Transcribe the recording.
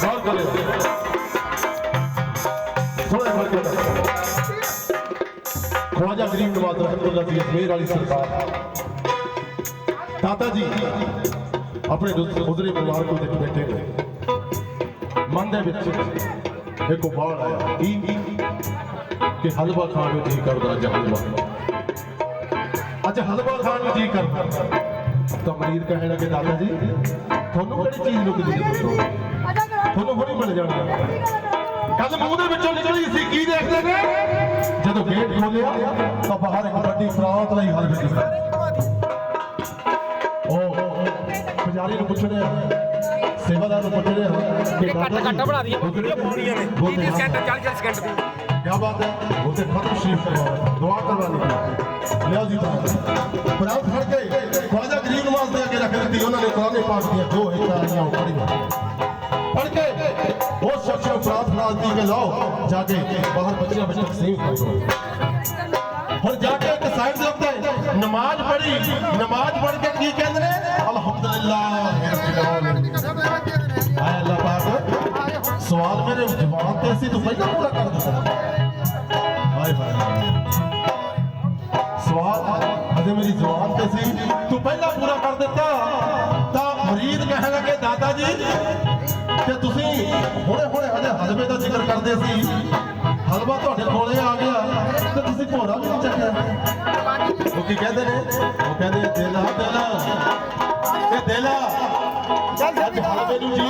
ਬਹੁਤ ਬੋਲਿਓ ਉਧਰੇ ਪਰਿਵਾਰ ਕੋ ਦੇਖ ਬੈਠੇ ਨੇ। ਮਨ ਦੇ ਵਿੱਚ ਇੱਕ ਬਾੜ ਆਇਆ ਕਿ ਹਲਵਾ ਖਾਣ ਨੂੰ ਜੀ ਕਰਦਾ ਜਹਲਵਾ ਅੱਜ ਹਲਵਾ ਖਾਣ ਨੂੰ ਜੀ ਕਰਦਾ। ਤਾਂ ਤਮਰੀਰ ਕਹਿਣਾ ਕਿ ਦਾਦਾ ਜੀ ਤੁਹਾਨੂੰ ਕਿਹੜੀ ਚੀਜ਼ ਲੁਕਦੀ ਹੈ ਦੱਸੋ ਤੁਹਾਨੂੰ ਹੁਣੀ ਮਿਲ ਜਾਣਾ ਗੱਲ ਮੂੰਹ ਦੇ ਵਿੱਚੋਂ ਨਿਕਲੀ ਸੀ ਕੀ ਦੇਖਦੇ ਨੇ? ਜਦੋਂ ਗੇਟ ਖੋਲਿਆ ਤਾਂ ਬਾਹਰ ਇੱਕ ਵੱਡੀ ਫਰਾਤ ਲਈ ਹਰ ਵਿੱਚ ਉਹ ਪੁਜਾਰੀ ਨੂੰ ਪੁੱਛ ਰਿਹਾ ਸੇਵਾਦਾਰ ਨੂੰ ਪੁੱਛ ਰਿਹਾ ਕਿ ਡਾਕਟਰ ਘੱਟ ਬਣਾ ਦੀਆਂ ਬੋਲੀਆਂ ਪਾਉਣੀਆਂ ਨੇ 30 ਸਕਿੰਟ 40 ਸਕਿੰਟ ਦੀ। ਕੀ ਬਾਤ ਹੈ ਉਹਦੇ ਖਤਮ ਸ਼ਰੀਫ ਕਰਵਾ ਦੁਆ ਕਰਵਾ ਲਈ ਲਿਆ ਜੀ ਤਾਂ। ਪ੍ਰਾਪਤ ਫੜ ਕੇ ਪੁਰਾਣੇ ਪਾਠ ਦੀਆਂ ਦੋ ਹਿਕਾਰੀਆਂ ਉਪੜੀਆਂ ਪੜ ਕੇ ਉਹ ਸ਼ਖਸ ਪ੍ਰਾਰਥਨਾ ਦੀ ਕਿ ਲਾਓ ਜਾ ਕੇ ਬਾਹਰ ਬੱਚਿਆਂ ਵਿੱਚ ਤਕਸੀਮ ਕਰੋ ਹੁਣ ਜਾ ਕੇ ਇੱਕ ਸਾਈਡ ਦੇ ਉੱਤੇ ਨਮਾਜ਼ ਪੜ੍ਹੀ, ਨਮਾਜ਼ ਪੜ੍ਹ ਕੇ ਕੀ ਕਹਿੰਦੇ ਨੇ? ਅਲਹਮਦੁਲਿਲਾਹ ਆਏ ਅੱਲਾਹ ਪਾਕ। ਸਵਾਲ ਮੇਰੇ ਜਵਾਬ ਤੇ ਅਸੀਂ ਤੂੰ ਪਹਿਲਾਂ ਪੂਰਾ ਕਰ ਦਿੱਤਾ। ਹਾਏ ਹਾਏ। ਸਵਾਲ ਅਜੇ ਮੇਰੀ ਜਵਾਨ ਤੇ ਸੀ, ਤੂੰ ਪਹਿਲਾਂ ਪੂਰਾ ਕਰ ਦਿੱਤਾ। ਹਲਵੇ ਦਾ ਜ਼ਿਕਰ ਕਰਦੇ ਸੀ। ਹਲਵਾ ਤੁਹਾਡੇ ਕੋਲੇ ਆ ਗਿਆ, ਤੇ ਤੁਸੀਂ ਘੋੜਾ ਵੀ ਨਹੀਂ ਚੱਕਿਆ। ਉਹ ਕੀ ਕਹਿੰਦੇ ਨੇ? ਉਹ ਕਹਿੰਦੇ, ਦਿਲਾ ਦਿਲਾ, ਇਹ ਦਿਲਾ ਚੱਲ ਹਲਵੇ ਨੂੰ ਜੀ